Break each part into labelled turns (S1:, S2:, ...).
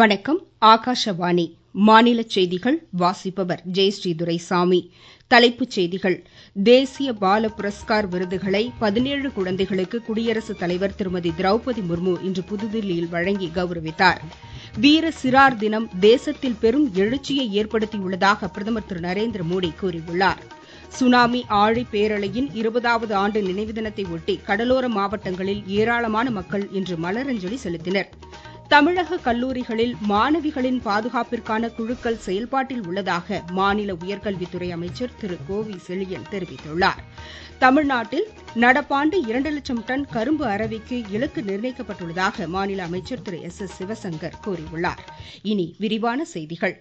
S1: வணக்கம் ஆகாஷவாணி மாநில செய்திகள் வாசிப்பவர் ஜெயஸ்ரீ துரைசாமி தலைப்புச் செய்திகள் தேசிய பால புரஸ்கார் விருதுகளை பதினேழு குழந்தைகளுக்கு குடியரசுத் தலைவர் திருமதி திரௌபதி முர்மு இன்று புதுதில்லியில் வழங்கி கௌரவித்தார் வீர சிறார் தினம் தேசத்தில் பெரும் எழுச்சியை ஏற்படுத்தியுள்ளதாக பிரதமர் திரு நரேந்திர மோடி கூறியுள்ளார் சுனாமி ஆழி பேரலையின் இருபதாவது ஆண்டு நினைவு தினத்தை ஒட்டி கடலோர மாவட்டங்களில் ஏராளமான மக்கள் இன்று மலரஞ்சலி செலுத்தினா் தமிழக கல்லூரிகளில் மாணவிகளின் பாதுகாப்பிற்கான குழுக்கள் செயல்பாட்டில் உள்ளதாக மாநில உயர்கல்வித்துறை அமைச்சர் திரு கோவி செழியன் தெரிவித்துள்ளார் தமிழ்நாட்டில் நடப்பாண்டு இரண்டு லட்சம் டன் கரும்பு அரவிக்கு இலக்கு நிர்ணயிக்கப்பட்டுள்ளதாக மாநில அமைச்சர் திரு எஸ் எஸ் சிவசங்கர் கூறியுள்ளார் இனி விரிவான செய்திகள்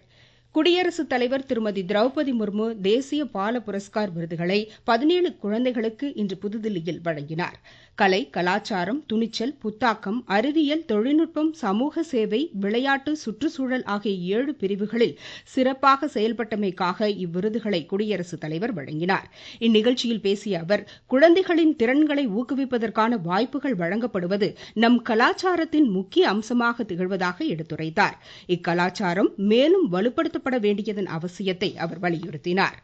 S1: குடியரசுத் தலைவர் திருமதி திரௌபதி முர்மு தேசிய பால புரஸ்கார் விருதுகளை பதினேழு குழந்தைகளுக்கு இன்று புதுதில்லியில் வழங்கினார் கலை கலாச்சாரம் துணிச்சல் புத்தாக்கம் அறிவியல் தொழில்நுட்பம் சமூக சேவை விளையாட்டு சுற்றுச்சூழல் ஆகிய ஏழு பிரிவுகளில் சிறப்பாக செயல்பட்டமைக்காக இவ்விருதுகளை குடியரசுத் தலைவர் வழங்கினார் இந்நிகழ்ச்சியில் பேசிய அவர் குழந்தைகளின் திறன்களை ஊக்குவிப்பதற்கான வாய்ப்புகள் வழங்கப்படுவது நம் கலாச்சாரத்தின் முக்கிய அம்சமாக திகழ்வதாக எடுத்துரைத்தார் இக்கலாச்சாரம் மேலும் வலுப்படுத்த உயர்த்தப்பட வேண்டியதன் அவசியத்தை அவர் வலியுறுத்தினார்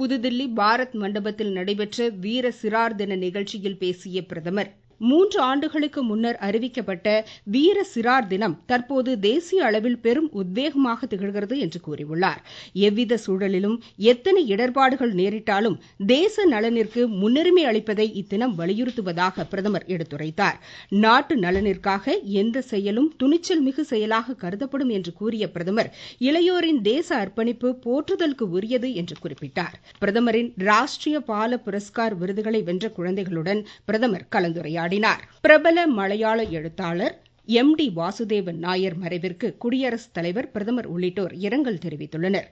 S1: புதுதில்லி பாரத் மண்டபத்தில் நடைபெற்ற வீர சிறார் தின நிகழ்ச்சியில் பேசிய பிரதமர் மூன்று ஆண்டுகளுக்கு முன்னர் அறிவிக்கப்பட்ட வீர சிறார் தினம் தற்போது தேசிய அளவில் பெரும் உத்வேகமாக திகழ்கிறது என்று கூறியுள்ளார் எவ்வித சூழலிலும் எத்தனை இடர்பாடுகள் நேரிட்டாலும் தேச நலனிற்கு முன்னுரிமை அளிப்பதை இத்தினம் வலியுறுத்துவதாக பிரதமர் எடுத்துரைத்தார் நாட்டு நலனிற்காக எந்த செயலும் துணிச்சல் மிகு செயலாக கருதப்படும் என்று கூறிய பிரதமர் இளையோரின் தேச அர்ப்பணிப்பு போற்றுதலுக்கு உரியது என்று குறிப்பிட்டார் பிரதமரின் ராஷ்ட்ரிய பால புரஸ்கார் விருதுகளை வென்ற குழந்தைகளுடன் பிரதமர் கலந்துரையாடினார் உரையாடினார் பிரபல மலையாள எழுத்தாளர் எம் டி வாசுதேவன் நாயர் மறைவிற்கு குடியரசுத் தலைவர் பிரதமர் உள்ளிட்டோர் இரங்கல் தெரிவித்துள்ளனா்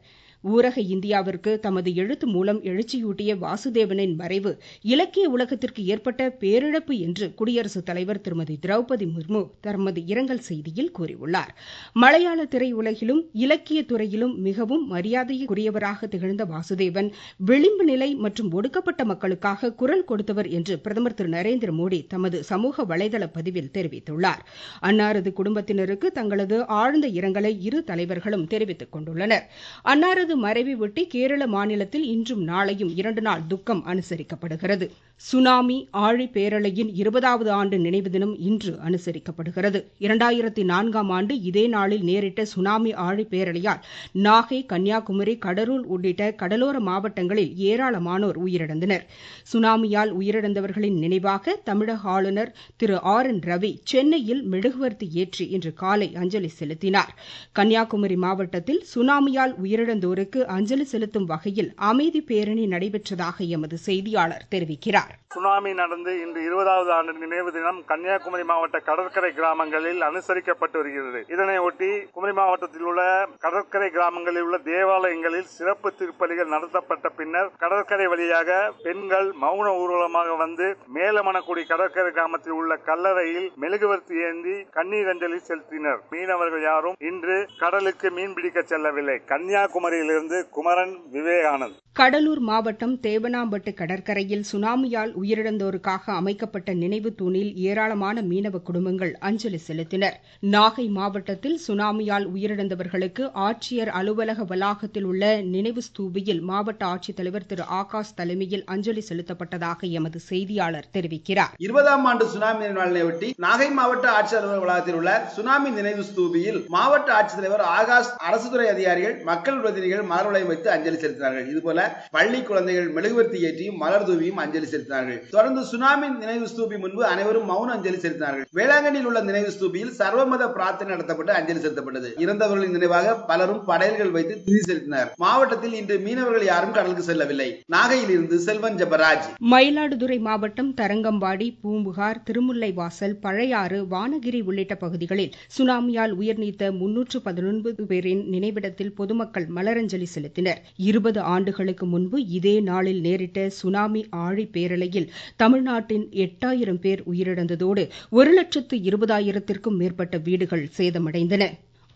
S1: ஊரக இந்தியாவிற்கு தமது எழுத்து மூலம் எழுச்சியூட்டிய வாசுதேவனின் மறைவு இலக்கிய உலகத்திற்கு ஏற்பட்ட பேரிழப்பு என்று குடியரசுத் தலைவர் திருமதி திரௌபதி முர்மு தமது இரங்கல் செய்தியில் கூறியுள்ளார் மலையாள திரையுலகிலும் இலக்கிய துறையிலும் மிகவும் மரியாதைக்குரியவராக திகழ்ந்த வாசுதேவன் விளிம்பு நிலை மற்றும் ஒடுக்கப்பட்ட மக்களுக்காக குரல் கொடுத்தவர் என்று பிரதமர் திரு நரேந்திர மோடி தமது சமூக வலைதள பதிவில் தெரிவித்துள்ளார் அன்னாரது குடும்பத்தினருக்கு தங்களது ஆழ்ந்த இரங்கலை இரு தலைவர்களும் தெரிவித்துக் கொண்டுள்ளனர் அன்னாரது மறைவையொட்டி கேரள மாநிலத்தில் இன்றும் நாளையும் இரண்டு நாள் துக்கம் அனுசரிக்கப்படுகிறது சுனாமி ஆழி பேரலையின் இருபதாவது ஆண்டு நினைவு தினம் இன்று அனுசரிக்கப்படுகிறது இரண்டாயிரத்தி நான்காம் ஆண்டு இதே நாளில் நேரிட்ட சுனாமி ஆழி பேரலையால் நாகை கன்னியாகுமரி கடலூர் உள்ளிட்ட கடலோர மாவட்டங்களில் ஏராளமானோர் உயிரிழந்தனர் சுனாமியால் உயிரிழந்தவர்களின் நினைவாக தமிழக ஆளுநர் திரு ஆர் என் ரவி சென்னையில் மெழுகுவர்த்தி ஏற்றி இன்று காலை அஞ்சலி செலுத்தினார் கன்னியாகுமரி மாவட்டத்தில் சுனாமியால் உயிரிழந்தோருக்கு வீரர்களுக்கு அஞ்சலி செலுத்தும் வகையில் அமைதி பேரணி நடைபெற்றதாக எமது செய்தியாளர் தெரிவிக்கிறார்
S2: சுனாமி நடந்து இன்று இருபதாவது ஆண்டு நினைவு தினம் கன்னியாகுமரி மாவட்ட கடற்கரை கிராமங்களில் அனுசரிக்கப்பட்டு வருகிறது இதனை ஒட்டி குமரி மாவட்டத்தில் உள்ள கடற்கரை கிராமங்களில் உள்ள தேவாலயங்களில் சிறப்பு திருப்பலிகள் நடத்தப்பட்ட பின்னர் கடற்கரை வழியாக பெண்கள் மௌன ஊர்வலமாக வந்து மேலமணக்குடி கடற்கரை கிராமத்தில் உள்ள கல்லறையில் மெழுகுவர்த்தி ஏந்தி கண்ணீர் அஞ்சலி செலுத்தினர் மீனவர்கள் யாரும் இன்று கடலுக்கு மீன் பிடிக்க செல்லவில்லை கன்னியாகுமரியில் கடலூரிலிருந்து குமரன் விவேகானந்த்
S1: கடலூர் மாவட்டம் தேவனாம்பட்டு கடற்கரையில் சுனாமியால் உயிரிழந்தோருக்காக அமைக்கப்பட்ட நினைவு தூணில் ஏராளமான மீனவ குடும்பங்கள் அஞ்சலி செலுத்தினர் நாகை மாவட்டத்தில் சுனாமியால் உயிரிழந்தவர்களுக்கு ஆட்சியர் அலுவலக வளாகத்தில் உள்ள நினைவு ஸ்தூபியில் மாவட்ட ஆட்சித்தலைவர் திரு ஆகாஷ் தலைமையில் அஞ்சலி செலுத்தப்பட்டதாக எமது செய்தியாளர் தெரிவிக்கிறார்
S3: இருபதாம் ஆண்டு சுனாமி நினைவாளனையொட்டி நாகை மாவட்ட ஆட்சியர் அலுவலக வளாகத்தில் உள்ள சுனாமி நினைவு ஸ்தூபியில் மாவட்ட ஆட்சித்தலைவர் ஆகாஷ் அரசு துறை அதிகாரிகள் மக்கள் பிரதிநிதிகள் ஆசிரியர்கள் மலர்வளையம் வைத்து அஞ்சலி செலுத்தினார்கள் இதுபோல பள்ளி குழந்தைகள் மெழுகுவர்த்தி ஏற்றியும் மலர் தூவியும் அஞ்சலி செலுத்தினார்கள் தொடர்ந்து சுனாமி நினைவு ஸ்தூபி முன்பு அனைவரும் மௌன அஞ்சலி செலுத்தினார்கள் வேளாங்கண்ணியில் உள்ள நினைவு ஸ்தூபியில் சர்வமத பிரார்த்தனை நடத்தப்பட்டு அஞ்சலி செலுத்தப்பட்டது இறந்தவர்களின் நினைவாக பலரும் படையல்கள் வைத்து திதி செலுத்தினர் மாவட்டத்தில் இன்று மீனவர்கள் யாரும் கடலுக்கு செல்லவில்லை நாகையில் இருந்து செல்வன் ஜபராஜ்
S1: மயிலாடுதுறை மாவட்டம் தரங்கம்பாடி பூம்புகார் திருமுல்லை வாசல் பழையாறு வானகிரி உள்ளிட்ட பகுதிகளில் சுனாமியால் உயிர்நீத்த முன்னூற்று பதினொன்பது பேரின் நினைவிடத்தில் பொதுமக்கள் மலரஞ்சலி மலரஞ்சலி செலுத்தினர் இருபது ஆண்டுகளுக்கு முன்பு இதே நாளில் நேரிட்ட சுனாமி ஆழிப் பேரலையில் தமிழ்நாட்டின் எட்டாயிரம் பேர் உயிரிழந்ததோடு ஒரு லட்சத்து இருபதாயிரத்திற்கும் மேற்பட்ட வீடுகள் சேதமடைந்தன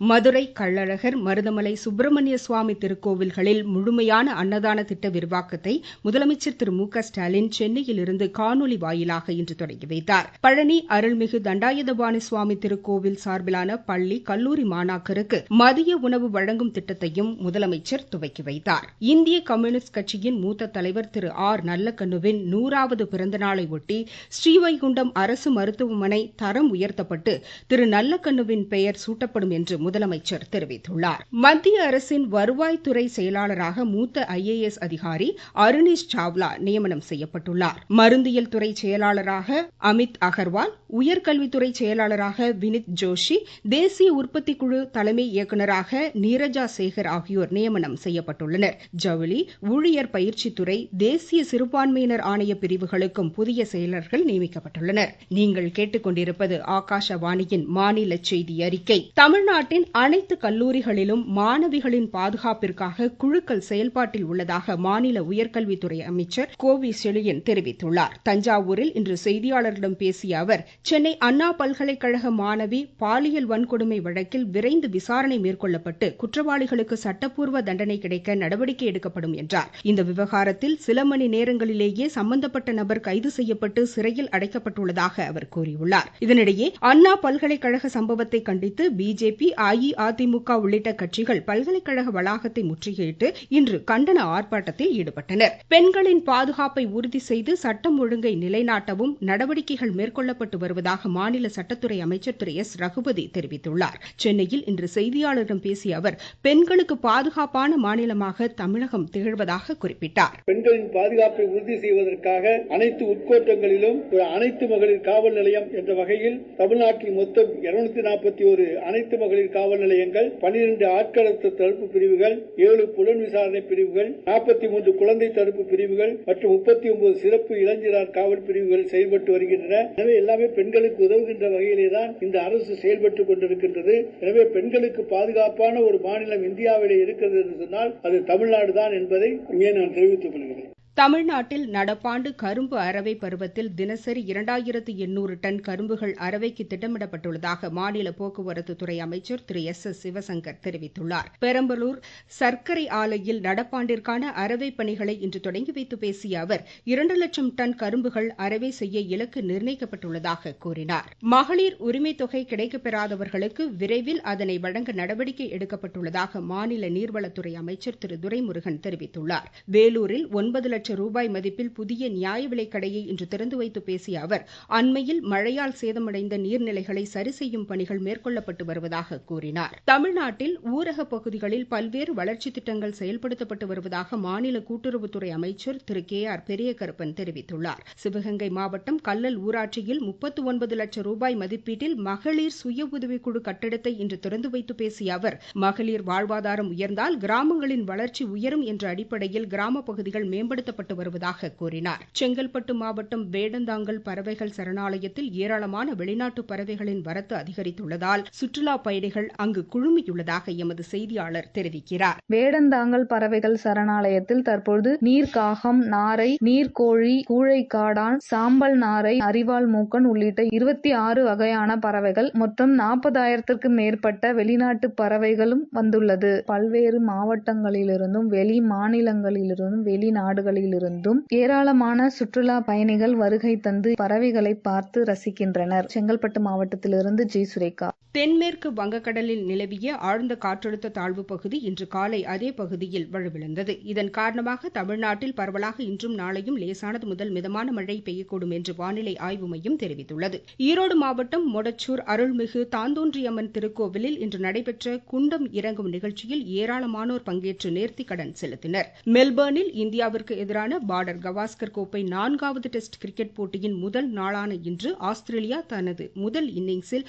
S1: மதுரை கள்ளழகர் மருதமலை சுப்பிரமணிய சுவாமி திருக்கோவில்களில் முழுமையான அன்னதான திட்ட விரிவாக்கத்தை முதலமைச்சர் திரு மு க ஸ்டாலின் சென்னையிலிருந்து காணொலி வாயிலாக இன்று தொடங்கி வைத்தார் பழனி அருள்மிகு தண்டாயுதபாணி சுவாமி திருக்கோவில் சார்பிலான பள்ளி கல்லூரி மாணாக்கருக்கு மதிய உணவு வழங்கும் திட்டத்தையும் முதலமைச்சர் துவக்கி வைத்தார் இந்திய கம்யூனிஸ்ட் கட்சியின் மூத்த தலைவர் திரு ஆர் நல்லக்கண்ணுவின் நூறாவது பிறந்தநாளையொட்டி ஸ்ரீவைகுண்டம் அரசு மருத்துவமனை தரம் உயர்த்தப்பட்டு திரு நல்லக்கண்ணுவின் பெயர் சூட்டப்படும் என்று முதலமைச்சர் தெரிவித்துள்ளார் மத்திய அரசின் வருவாய்த்துறை செயலாளராக மூத்த ஐஏஎஸ் அதிகாரி அருணேஷ் சாவ்லா நியமனம் செய்யப்பட்டுள்ளார் மருந்தியல் துறை செயலாளராக அமித் அகர்வால் உயர்கல்வித்துறை செயலாளராக வினித் ஜோஷி தேசிய உற்பத்தி குழு தலைமை இயக்குநராக நீரஜா சேகர் ஆகியோர் நியமனம் செய்யப்பட்டுள்ளனர் ஜவுளி ஊழியர் பயிற்சித்துறை தேசிய சிறுபான்மையினர் ஆணைய பிரிவுகளுக்கும் புதிய செயலர்கள் நியமிக்கப்பட்டுள்ளனர் நீங்கள் கேட்டுக்கொண்டிருப்பது ஆகாஷவாணியின் மாநில செய்தி அறிக்கை தமிழ்நாட்டின் நாட்டின் அனைத்து கல்லூரிகளிலும் மாணவிகளின் பாதுகாப்பிற்காக குழுக்கள் செயல்பாட்டில் உள்ளதாக மாநில உயர்கல்வித்துறை அமைச்சர் கோவி செழியன் தெரிவித்துள்ளார் தஞ்சாவூரில் இன்று செய்தியாளர்களிடம் பேசிய அவர் சென்னை அண்ணா பல்கலைக்கழக மாணவி பாலியல் வன்கொடுமை வழக்கில் விரைந்து விசாரணை மேற்கொள்ளப்பட்டு குற்றவாளிகளுக்கு சட்டப்பூர்வ தண்டனை கிடைக்க நடவடிக்கை எடுக்கப்படும் என்றார் இந்த விவகாரத்தில் சில மணி நேரங்களிலேயே சம்பந்தப்பட்ட நபர் கைது செய்யப்பட்டு சிறையில் அடைக்கப்பட்டுள்ளதாக அவர் கூறியுள்ளார் இதனிடையே அண்ணா பல்கலைக்கழக சம்பவத்தை கண்டித்து பிஜேபி அஇஅதிமுக உள்ளிட்ட கட்சிகள் பல்கலைக்கழக வளாகத்தை முற்றுகையிட்டு இன்று கண்டன ஆர்ப்பாட்டத்தில் ஈடுபட்டனர் பெண்களின் பாதுகாப்பை உறுதி செய்து சட்டம் ஒழுங்கை நிலைநாட்டவும் நடவடிக்கைகள் மேற்கொள்ளப்பட்டு வருவதாக மாநில சட்டத்துறை அமைச்சர் திரு எஸ் ரகுபதி தெரிவித்துள்ளார் சென்னையில் இன்று செய்தியாளரிடம் பேசிய அவர் பெண்களுக்கு பாதுகாப்பான மாநிலமாக தமிழகம் திகழ்வதாக குறிப்பிட்டார்
S4: பெண்களின் பாதுகாப்பை உறுதி செய்வதற்காக அனைத்து உட்கோட்டங்களிலும் அனைத்து மகளிர் காவல் நிலையம் என்ற வகையில் தமிழ்நாட்டில் மொத்தம் இருநூத்தி நாற்பத்தி ஒரு அனைத்து மகளிர் காவல் நிலையங்கள் பனிரெண்டு ஆட்கடத்த தடுப்பு பிரிவுகள் ஏழு புலன் விசாரணை பிரிவுகள் நாற்பத்தி மூன்று குழந்தை தடுப்பு பிரிவுகள் மற்றும் முப்பத்தி ஒன்பது சிறப்பு இளைஞரார் காவல் பிரிவுகள் செயல்பட்டு வருகின்றன எனவே எல்லாமே பெண்களுக்கு உதவுகின்ற வகையிலே தான் இந்த அரசு செயல்பட்டுக் கொண்டிருக்கின்றது எனவே பெண்களுக்கு பாதுகாப்பான ஒரு மாநிலம் இந்தியாவிலே இருக்கிறது என்று சொன்னால் அது தமிழ்நாடு தான் என்பதை இங்கே நான் தெரிவித்துக் கொள்கிறேன்
S1: தமிழ்நாட்டில் நடப்பாண்டு கரும்பு அரவை பருவத்தில் தினசரி இரண்டாயிரத்து எண்ணூறு டன் கரும்புகள் அரவைக்கு திட்டமிடப்பட்டுள்ளதாக மாநில போக்குவரத்துத்துறை அமைச்சர் திரு எஸ் எஸ் சிவசங்கர் தெரிவித்துள்ளார் பெரம்பலூர் சர்க்கரை ஆலையில் நடப்பாண்டிற்கான அரவை பணிகளை இன்று தொடங்கி வைத்து பேசிய அவர் இரண்டு லட்சம் டன் கரும்புகள் அறவை செய்ய இலக்கு நிர்ணயிக்கப்பட்டுள்ளதாக கூறினார் மகளிர் உரிமைத் தொகை கிடைக்கப்பெறாதவர்களுக்கு விரைவில் அதனை வழங்க நடவடிக்கை எடுக்கப்பட்டுள்ளதாக மாநில நீர்வளத்துறை அமைச்சர் திரு துரைமுருகன் தெரிவித்துள்ளார் வேலூரில் ஒன்பது லட்சம் லட்சம் ரூபாய் மதிப்பில் புதிய நியாய கடையை இன்று திறந்து வைத்து பேசிய அவர் அண்மையில் மழையால் சேதமடைந்த நீர்நிலைகளை செய்யும் பணிகள் மேற்கொள்ளப்பட்டு வருவதாக கூறினார் தமிழ்நாட்டில் ஊரகப் பகுதிகளில் பல்வேறு வளர்ச்சித் திட்டங்கள் செயல்படுத்தப்பட்டு வருவதாக மாநில கூட்டுறவுத்துறை அமைச்சர் திரு கே ஆர் பெரியகருப்பன் தெரிவித்துள்ளார் சிவகங்கை மாவட்டம் கல்லல் ஊராட்சியில் முப்பத்து ஒன்பது லட்சம் ரூபாய் மதிப்பீட்டில் மகளிர் சுய உதவிக்குழு கட்டிடத்தை இன்று திறந்து வைத்து பேசிய அவர் மகளிர் வாழ்வாதாரம் உயர்ந்தால் கிராமங்களின் வளர்ச்சி உயரும் என்ற அடிப்படையில் கிராமப் பகுதிகள் மேம்படுத்தப்பட்டு மேற்கொள்ளப்பட்டு வருவதாக கூறினார் செங்கல்பட்டு மாவட்டம் வேடந்தாங்கல் பறவைகள் சரணாலயத்தில் ஏராளமான வெளிநாட்டு பறவைகளின் வரத்து அதிகரித்துள்ளதால் சுற்றுலா பயணிகள் அங்கு குழுமியுள்ளதாக எமது செய்தியாளர் தெரிவிக்கிறார்
S5: வேடந்தாங்கல் பறவைகள் சரணாலயத்தில் தற்போது நீர்க்காகம் நாரை நீர்கோழி கூழை காடான் சாம்பல் நாரை அரிவாள் மூக்கன் உள்ளிட்ட இருபத்தி ஆறு வகையான பறவைகள் மொத்தம் நாற்பதாயிரத்திற்கும் மேற்பட்ட வெளிநாட்டு பறவைகளும் வந்துள்ளது பல்வேறு மாவட்டங்களிலிருந்தும் வெளி மாநிலங்களிலிருந்தும் வெளிநாடுகளில் வெளிநாடுகளிலிருந்தும் ஏராளமான சுற்றுலா பயணிகள் வருகை தந்து பறவைகளை பார்த்து ரசிக்கின்றனர் செங்கல்பட்டு மாவட்டத்திலிருந்து ஜி சுரேகா
S1: தென்மேற்கு வங்கக்கடலில் நிலவிய ஆழ்ந்த காற்றழுத்த தாழ்வு பகுதி இன்று காலை அதே பகுதியில் வலுவிழந்தது இதன் காரணமாக தமிழ்நாட்டில் பரவலாக இன்றும் நாளையும் லேசானது முதல் மிதமான மழை பெய்யக்கூடும் என்று வானிலை ஆய்வு மையம் தெரிவித்துள்ளது ஈரோடு மாவட்டம் மொடச்சூர் அருள்மிகு தாந்தோன்றியம்மன் திருக்கோவிலில் இன்று நடைபெற்ற குண்டம் இறங்கும் நிகழ்ச்சியில் ஏராளமானோர் பங்கேற்று நேர்த்திக்கடன் செலுத்தினர் மெல்பர்னில் இந்தியாவிற்கு எதிரான பார்டர் கவாஸ்கர் கோப்பை நான்காவது டெஸ்ட் கிரிக்கெட் போட்டியின் முதல் நாளான இன்று ஆஸ்திரேலியா தனது முதல் இன்னிங்ஸில்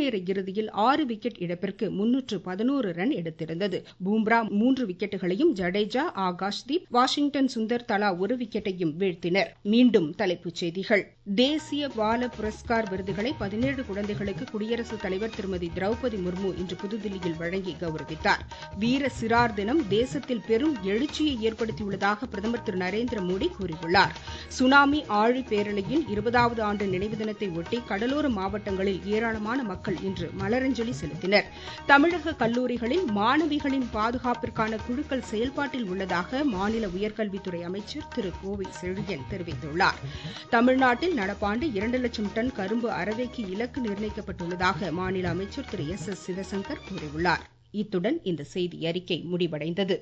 S1: நேர இறுதியில் ஆறு விக்கெட் இழப்பிற்கு முன்னூற்று ரன் எடுத்திருந்தது பும்ரா மூன்று விக்கெட்டுகளையும் ஜடேஜா ஆகாஷ்தீப் வாஷிங்டன் சுந்தர் தலா ஒரு விக்கெட்டையும் வீழ்த்தினர் தேசிய பால புரஸ்கார் விருதுகளை பதினேழு குழந்தைகளுக்கு குடியரசுத் தலைவர் திருமதி திரௌபதி முர்மு இன்று புதுதில்லியில் வழங்கி கௌரவித்தார் வீர சிறார் தினம் தேசத்தில் பெரும் எழுச்சியை ஏற்படுத்தியுள்ளதாக பிரதமர் திரு நரேந்திர மோடி கூறியுள்ளார் சுனாமி ஆழி பேரலையில் இருபதாவது ஆண்டு நினைவு தினத்தை ஒட்டி கடலோர மாவட்டங்களில் ஏராளமான மக்கள் இன்று மலரஞ்சலி செலுத்தினர் தமிழக கல்லூரிகளில் மாணவிகளின் பாதுகாப்பிற்கான குழுக்கள் செயல்பாட்டில் உள்ளதாக மாநில உயர்கல்வித்துறை அமைச்சர் திரு கோவை செழியன் தெரிவித்துள்ளார் தமிழ்நாட்டில் நடப்பாண்டு இரண்டு லட்சம் டன் கரும்பு அறவைக்கு இலக்கு நிர்ணயிக்கப்பட்டுள்ளதாக மாநில அமைச்சர் திரு எஸ் எஸ் சிவசங்கர் கூறியுள்ளார் இத்துடன் இந்த செய்தி அறிக்கை முடிவடைந்தது